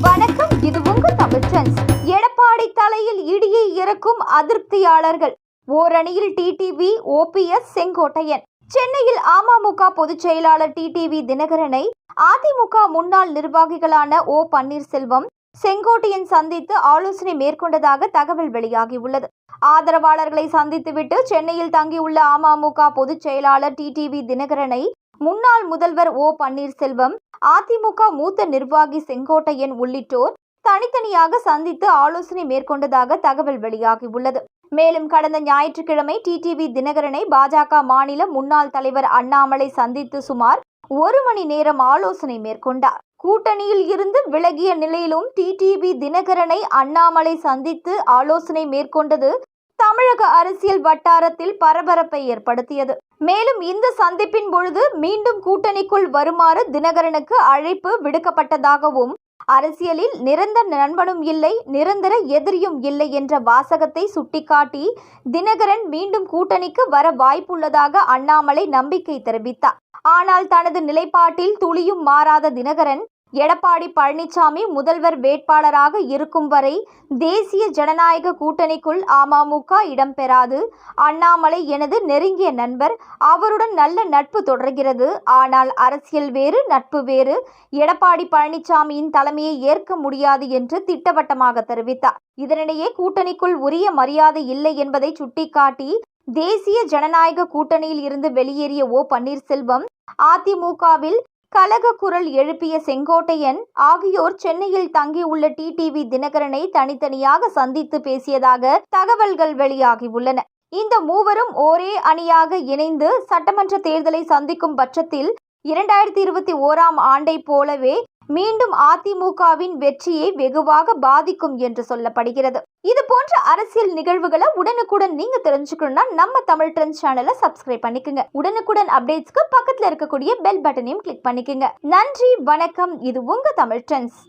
வணக்கம் இது உங்க தமிழ் எடப்பாடி தலையில் இடியை இறக்கும் அதிருப்தியாளர்கள். ஓரணியில் டிடிவி ஓபிஎஸ் செங்கோட்டையன். சென்னையில் அமமுக பொதுச் செயலாளர் டிடிவி தினகரனை அதிமுக முன்னாள் நிர்வாகிகளான ஓ பன்னீர்செல்வம் செங்கோட்டையன் சந்தித்து ஆலோசனை மேற்கொண்டதாக தகவல் வெளியாகியுள்ளது. ஆதரவாளர்களை சந்தித்துவிட்டு சென்னையில் தங்கியுள்ள அமமுக பொதுச் செயலாளர் டிடிவி தினகரனை முன்னாள் முதல்வர் ஓ. பன்னீர்செல்வம் அதிமுக மூத்த நிர்வாகி செங்கோட்டையன் உள்ளிட்டோர் தனித்தனியாக சந்தித்து ஆலோசனை மேற்கொண்டதாக தகவல் வெளியாகியுள்ளது. மேலும் கடந்த ஞாயிற்றுக்கிழமை டிடிவி தினகரனை பாஜக மாநில முன்னாள் தலைவர் அண்ணாமலை சந்தித்து சுமார் ஒரு மணி நேரம் ஆலோசனை மேற்கொண்டார். கூட்டணியில் இருந்து விலகிய நிலையிலும் டிடிவி தினகரனை அண்ணாமலை சந்தித்து ஆலோசனை மேற்கொண்டது தமிழக அரசியல் வட்டாரத்தில் பரபரப்பை ஏற்படுத்தியது. மேலும் இந்த சந்திப்பின் பொழுது மீண்டும் கூட்டணிக்குள் வருமாறு தினகரனுக்கு அழைப்பு விடுக்கப்பட்டதாகவும் அரசியலில் நிரந்தர நண்பனும் இல்லை நிரந்தர எதிரியும் இல்லை என்ற வாசகத்தை சுட்டிக்காட்டி தினகரன் மீண்டும் கூட்டணிக்கு வர வாய்ப்புள்ளதாக அண்ணாமலை நம்பிக்கை தெரிவித்தார். ஆனால் தனது நிலைப்பாட்டில் துளியும் மாறாத தினகரன் எடப்பாடி பழனிசாமி முதல்வர் வேட்பாளராக இருக்கும் வரை தேசிய ஜனநாயக கூட்டணிக்குள் அமமுக இடம்பெறாது. அண்ணாமலை எனது நெருங்கிய நண்பர் அவருடன் நல்ல நட்பு தொடர்கிறது. ஆனால் அரசியல் வேறு நட்பு வேறு. எடப்பாடி பழனிசாமியின் தலைமையை ஏற்க முடியாது என்று திட்டவட்டமாக தெரிவித்தார். இதனிடையே கூட்டணிக்குள் உரிய மரியாதை இல்லை என்பதை சுட்டிக்காட்டி தேசிய ஜனநாயக கூட்டணியில் இருந்து வெளியேறிய ஓ பன்னீர்செல்வம் அதிமுகவில் கலக குரல் எழுப்பிய செங்கோட்டையன் ஆகியோர் சென்னையில் தங்கியுள்ள டிடிவி தினகரனை தனித்தனியாக சந்தித்து பேசியதாக தகவல்கள் வெளியாகியுள்ளன. இந்த மூவரும் ஒரே அணியாக இணைந்து சட்டமன்ற தேர்தலை சந்திக்கும் பட்சத்தில் இரண்டாயிரத்தி இருபத்தி ஓராம் ஆண்டை போலவே மீண்டும் அதிமுகவின் வெற்றியை வெகுவாக பாதிக்கும் என்று சொல்லப்படுகிறது. இது போன்ற அரசியல் நிகழ்வுகளை உடனுக்குடன் நீங்க தெரிஞ்சுக்கணும்னா நம்ம தமிழ் ட்ரெண்ட்ஸ் சேனலை சப்ஸ்கிரைப் பண்ணிக்கோங்க. உடனுக்குடன் அப்டேட்ஸ்க்கு பக்கத்துல இருக்கக்கூடிய பெல் பட்டனையும் கிளிக் பண்ணிக்கோங்க. நன்றி வணக்கம். இது உங்க தமிழ் ட்ரெண்ட்ஸ்.